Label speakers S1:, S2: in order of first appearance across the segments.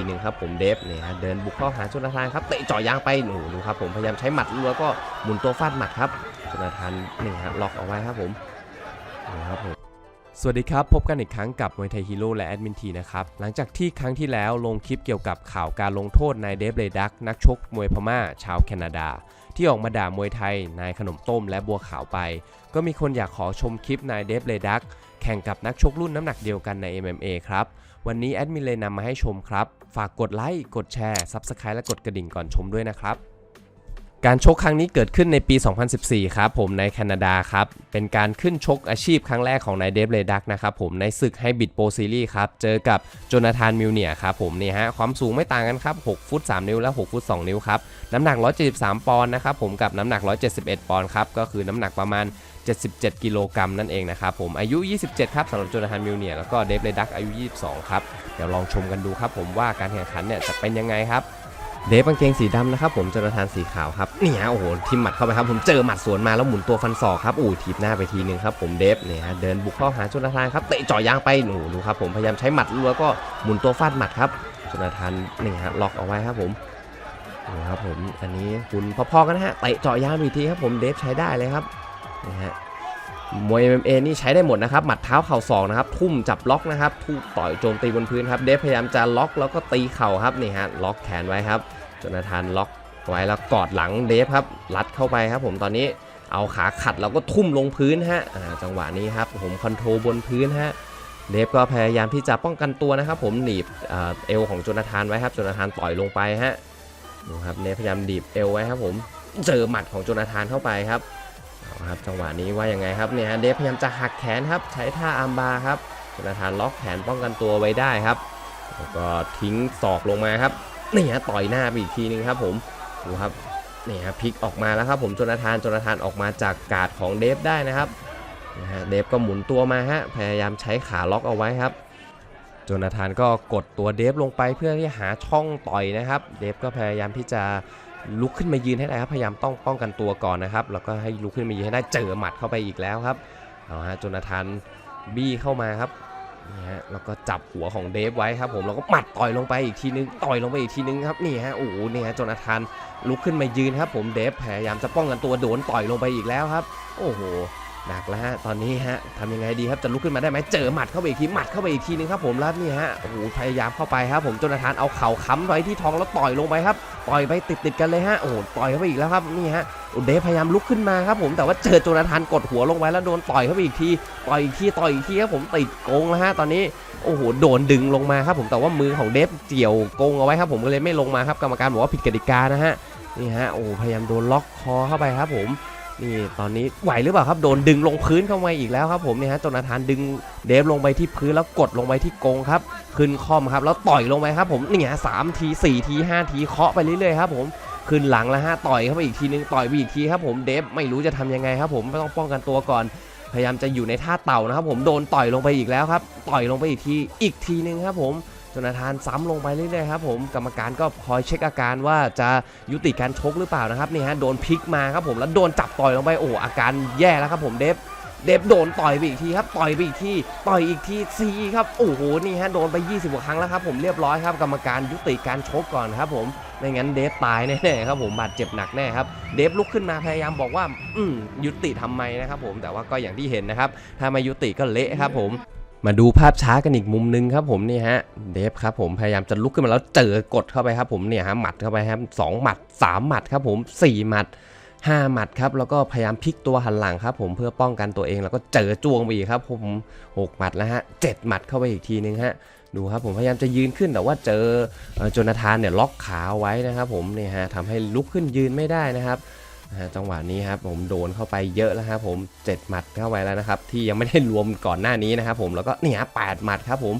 S1: ทีหนึ่งครับผมเดฟเนี่ยเดินบุกเข้าหาโจนาธานครับเตะเจ่อยางไปหนูดูครับผมพยายามใช้หมัดแล้วก็หมุนตัวฟาดหมัดครับโจนาธานนี่ฮะล็อกเอาไว้ครับผมนี่ครับผมสวัสดีครับ พบกันอีกครั้งกับมวยไทยฮีโร่และแอดมินทีนะครับ หลังจากที่ครั้งที่แล้วลงคลิปเกี่ยวกับข่าวการลงโทษนายเดฟเลดัก นักชกมวยพม่า ชาวแคนาดา ที่ออกมาด่ามวยไทย นายขนมต้มและบัวขาวไป ก็มีคนอยากขอชมคลิปนายเดฟเลดัก แข่งกับนักชกรุ่นน้ำหนักเดียวกันใน MMA ครับ วันนี้แอดมินเลยนำมาให้ชมครับ ฝากกดไลค์กดแชร์ Subscribe และกดกระดิ่งก่อนชมด้วยนะครับ การชกครั้งนี้เกิดขึ้นในปี 2014 ครับผมในแคนาดาครับ เป็นการขึ้นชกอาชีพครั้งแรกของนายเดฟเลดักนะครับผมในศึกให้บิดโปรซีรีส์ครับ เจอกับโจนาธานมิลเนียครับผมนี่ฮะความสูงไม่ต่างกันครับ 6 ฟุต 3 นิ้วและ 6 ฟุต 2 นิ้วครับ น้ำหนัก 173 ปอนด์นะครับผมกับน้ำหนัก 171 ปอนด์ครับก็คือน้ำหนักประมาณ 77 กิโลกรัมนั่นเองนะครับผมอายุ 27 ครับสำหรับโจนาธานมิลเนียแล้วก็เดฟเลดักอายุ 22 ครับเดี๋ยวลองชมกันดูครับผมว่าการแข่งขันเนี่ยจะเป็นยังไงครับเดฟกางเกงสีดำนะครับผมจนทานสีขาวครับนี่ฮะโอ้โหทิมหมัดเข้าไปครับผมเจอหมัดสวนมาแล้วหมุนตัวฟันศอกครับอู้ถีบหน้าไปทีนึงครับผมเดฟเนี่ยฮะเดินบุกเข้าหาจนทานครับเตะเจ่อยางไปหนูดูครับผมพยายามใช้หมัดแล้วก็หมุนตัวฟาดหมัดครับจนทานนี่ฮะล็อกเอาไว้ครับผมนี่ครับผมอันนี้คุณพอๆกันนะฮะเตะเจาะยางอีกทีครับผมเดฟใช้ได้เลยครับ นี่ฮะมวย MMA นี่ใช้ได้หมดนะครับ หมัดเท้าเข่าศอกนะครับ ทุ่มจับล็อกนะครับทุ่มต่อยโจมตีบนพื้นครับเดฟพยายามจะล็อกแล้วก็ตีเข่าครับนี่ฮะล็อกแขนไว้ครับจนทานล็อกไว้แล้วกอดหลังเดฟครับรัดเข้าไปครับ ผมตอนนี้เอาขาขัดแล้วก็ทุ่มลงพื้นฮะจังหวะนี้ครับผมคอนโทรลบนพื้นฮะเดฟก็พยายามที่จะป้องกันตัวนะครับ ผมหนีบเอวของโจนาธานไว้ครับโจนาธานต่อยลงไปฮะดูครับเดฟพยายามดีบเอวไว้ครับ ผมเจอหมัดของโจนาธานเข้าไปครับ ครับจังหวะนี้ว่ายังไงครับเนี่ยเดฟพยายามจะหักแขนครับใช้ท่าอาร์มบาครับโจนาธานล็อกแขนป้องกันตัวไว้ได้ครับแล้วก็ทิ้งศอกลงมาครับนี่ฮะต่อยหน้าไปอีกทีนึงครับผมดูครับนี่ฮะพลิกออกมาแล้วครับผมโจนาธานโจนาธานออกมาจากกาดของเดฟได้นะครับนะฮะเดฟก็หมุนตัวมาฮะพยายามใช้ขาล็อกเอาไว้ครับโจนาธานก็กดตัวเดฟลงไปเพื่อที่หาช่องต่อยนะครับ เดฟก็พยายามที่จะ ลุกขึ้นมายืนให้ได้ครับพยายามต้องป้องกันตัวก่อนนะครับ แล้วก็ให้ลุกขึ้นมายืนให้ได้เจอหมัดเข้าไปอีกแล้วครับเอาฮะโจนาธานบี้เข้ามาครับนี่ฮะแล้วก็จับหัวของเดฟไว้ครับผมแล้วก็หมัดต่อยลงไปอีกทีนึงต่อยลงไปอีกทีนึงครับนี่ฮะโอ้โหนี่ฮะโจนาธานลุกขึ้นมายืนครับผมเดฟพยายามจะป้องกันตัวโดนต่อยลงไปอีกแล้วครับ โอ้โห หนักแล้วฮะตอนนี้ฮะทำยังไงดีครับจะลุกขึ้นมาได้ไหมเจอหมัดเข้าไปอีกทีหมัดเข้าไปอีกทีนึงครับผมแล้วนี่ฮะโอ้โหพยายามเข้าไปครับผมโจนาธานเอาเข่าค้ำไว้ที่ท้องแล้วต่อยลงไปครับต่อยไปติดติดกันเลยฮะโอ้โหต่อยเข้าไปอีกแล้วครับนี่ฮะเดฟพยายามลุกขึ้นมาครับผมแต่ว่าเจอโจนาธานกดหัวลงไว้แล้วโดนต่อยเข้าไปอีกทีต่อยอีกทีต่อยอีกทีครับผมติดโกงแล้วฮะตอนนี้โอ้โหโดนดึงลงมาครับผมแต่ว่ามือของเดฟเกี่ยวกงเอาไว้ครับผมก็เลยไม่ลงมาครับกรรมการบอกว่าผิดกติกานะฮะนี่ฮะโอ้พยายามโดนล็อกคอเข้าไปครับผม นี่ตอนนี้ไหวหรือเปล่าครับโดนดึงลงพื้นเข้ามาอีกแล้วครับผมเนี่ยฮะโจนาธานดึงเดฟลงไปที่พื้นแล้วกดลงไปที่กงครับขึ้นคอมครับแล้วต่อยลงไปครับผมนี่ฮะสามทีสี่ทีห้าทีเคาะไปเรื่อยๆครับผมขึ้นหลังแล้วฮะต่อยเข้าไปอีกทีนึงต่อยไปอีกทีครับผมเดฟไม่รู้จะทำยังไงครับผมไม่ต้องป้องกันตัวก่อน พยายามจะอยู่ในท่าเต่านะครับผมโดนต่อยลงไปอีกแล้วครับต่อยลงไปอีกทีอีกทีนึงครับผม จนทานซ้ำลงไปเรื่อยๆครับผมกรรมการก็คอยเช็คอาการว่าจะยุติการชกหรือเปล่านะครับนี่ฮะโดนพลิกมาครับผมแล้วโดนจับต่อยลงไปโอ้อาการแย่แล้วครับผมเดฟเดฟโดนต่อยไปอีกทีครับต่อยไปอีกทีต่อยอีกทีซีครับโอ้โหนี่ฮะโดนไป 20กว่าครั้งแล้วครับผมเรียบร้อยครับกรรมการยุติการชกก่อนครับผมไม่งั้นเดฟตายแน่ๆครับผมบาดเจ็บหนักแน่ครับเดฟลุกขึ้นมาพยายามบอกว่า อืมยุติทำไมนะครับผมแต่ว่าก็อย่างที่เห็นนะครับถ้าไม่ยุติก็เละครับผม มาดูภาพช้ากันอีกมุมหนึงครับผมนี่ฮะเดฟครับผมพยายามจะลุกขึ้นมาแล้วเจอกดเข้าไปครับผมเนี่ยฮะหมัดเข้าไปครับสองหมัดสามหมัดครับผมสี่หมัดห้าหมัดครับแล้วก็พยายามพลิกตัวหันหลังครับ ผมเพื่อป้องกันตัวเองแล้วก็เจอจ้วงไปอีกครับผมหกหมัดแล้วฮะเจ็ดหมัดเข้าไปอีกทีนึงฮะดูครับผมพยายามจะยืนขึ้นแต่ว่าเจอเอ่อโจนาธานเนี่ยล็อกขาไว้นะครับผมเนี่ยฮะทำให้ลุกขึ้นยืนไม่ได้นะครับ นะฮะจังหวะนี้ครับผมโดนเข้าไปเยอะแล้วครับผมเจ็ดหมัดเข้าไปแล้วนะครับที่ยังไม่ได้รวมก่อนหน้านี้นะครับผมแล้วก็เนี่ยแปดหมัดครับผม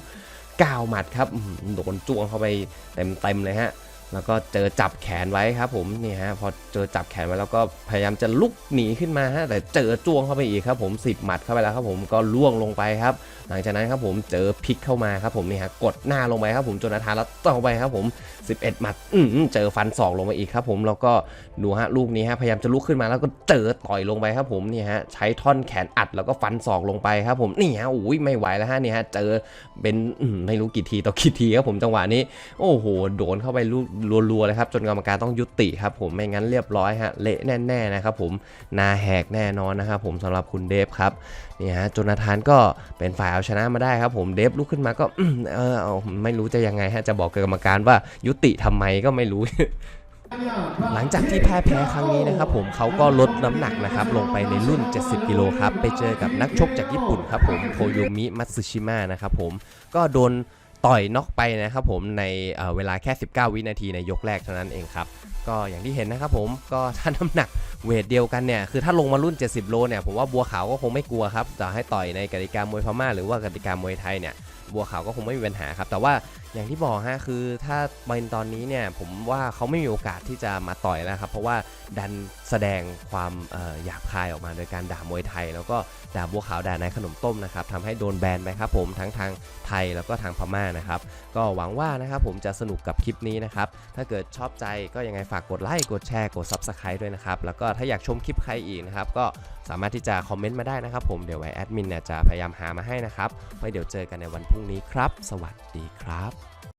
S1: เก้าหมัดครับโดนจ้วงเข้าไปเต็มเต็มๆเลยฮะ แล้วก็เจอจับแขนไว้ครับผมนี่ฮะพอเจอจับแขนไว้แล้วก็พยายามจะลุกหนีขึ้นมาฮะแต่เจอจ้วงเข้าไปอีกครับผม10หมัดเข้าไปแล้วครับผมก็ล่วงลงไปครับ หลังจากนั้นครับผมเจอพลิกเข้ามาครับผมนี่ฮะกดหน้าลงไปครับผมจนาธานแล้วต่อไปครับผม 11 หมัดอืมเจอฟันศอกลงไปอีกครับผมแล้วก็ดูฮะลูกนี้ฮะพยายามจะลุกขึ้นมาแล้วก็เจอต่อยลงไปครับผมนี่ฮะใช้ท่อนแขนอัดแล้วก็ฟันศอกลงไปครับผมนี่ฮะอุ้ยไม่ไหวแล้วฮะนี่ฮะเจอเป็นไม่รู้กี่ทีต่อกี่ทีครับผมจังหวะนี้ โอ้โหโดนเข้าไปลูกรัวๆเลยครับจนกรรมการต้องยุติครับผมไม่งั้นเรียบร้อยฮะเละแน่ๆนะครับผมนาแหกแน่นอนนะครับผมสำหรับคุณเดฟครับนี่ฮะจนาธานก็เป็นฝ่ายเอาชนะมาได้ครับผมเดฟลุกขึ้นมาก็เออไม่รู้จะยังไงฮะจะบอกกับกรรมการว่ายุติทำไมก็ไม่รู้หลังจากที่แพ้แพ้ครั้งนี้นะครับผมเขาก็ลดน้ำหนักนะครับลงไปในรุ่น 70 กิโลครับไปเจอกับนักชกจากญี่ปุ่นครับผมโคโยมิมัตสึชิมะนะครับผมก็โดน ต่อยน็อกไปนะครับผมในเเวลาแค่ 19 วินาทีในยกแรกเท่านั้นเองครับ ก็อย่างที่เห็นนะครับผมก็ถ้าน้ำหนัก เวทเดียวกันเนี่ยคือถ้าลงมารุ่น 70 โลเนี่ยผมว่าบัวขาวก็คงไม่กลัวครับจะให้ต่อยในกติกามวยพม่าหรือว่ากติกามวยไทยเนี่ยบัวขาวก็คงไม่มีปัญหาครับ แต่ว่าอย่างที่บอกฮะคือถ้าเป็นตอนนี้เนี่ยผมว่าเขาไม่มีโอกาสที่จะมาต่อยแล้วครับเพราะว่าดันแสดงความเอ่อหยาบคายออกมาโดยการด่ามวยไทย แล้วก็ด่าบัวขาวด่านายขนมต้มนะครับทำให้โดนแบนไปครับผมทั้งทางไทยแล้วก็ทางพม่านะครับก็หวังว่านะครับผมจะสนุกกับคลิปนี้นะครับถ้าเกิดชอบใจก็ยังไงฝากกดไลค์กดแชร์กด Subscribe ด้วยนะครับแล้วก็ถ้าอยากชมคลิปใครอีกนะครับ ก็สามารถที่จะคอมเมนต์มาได้นะครับผม เดี๋ยวไว้แอดมินเนี่ยจะพยายามหามาให้นะครับ ไว้เดี๋ยวเจอกันในวันพรุ่งนี้ครับ สวัสดีครับ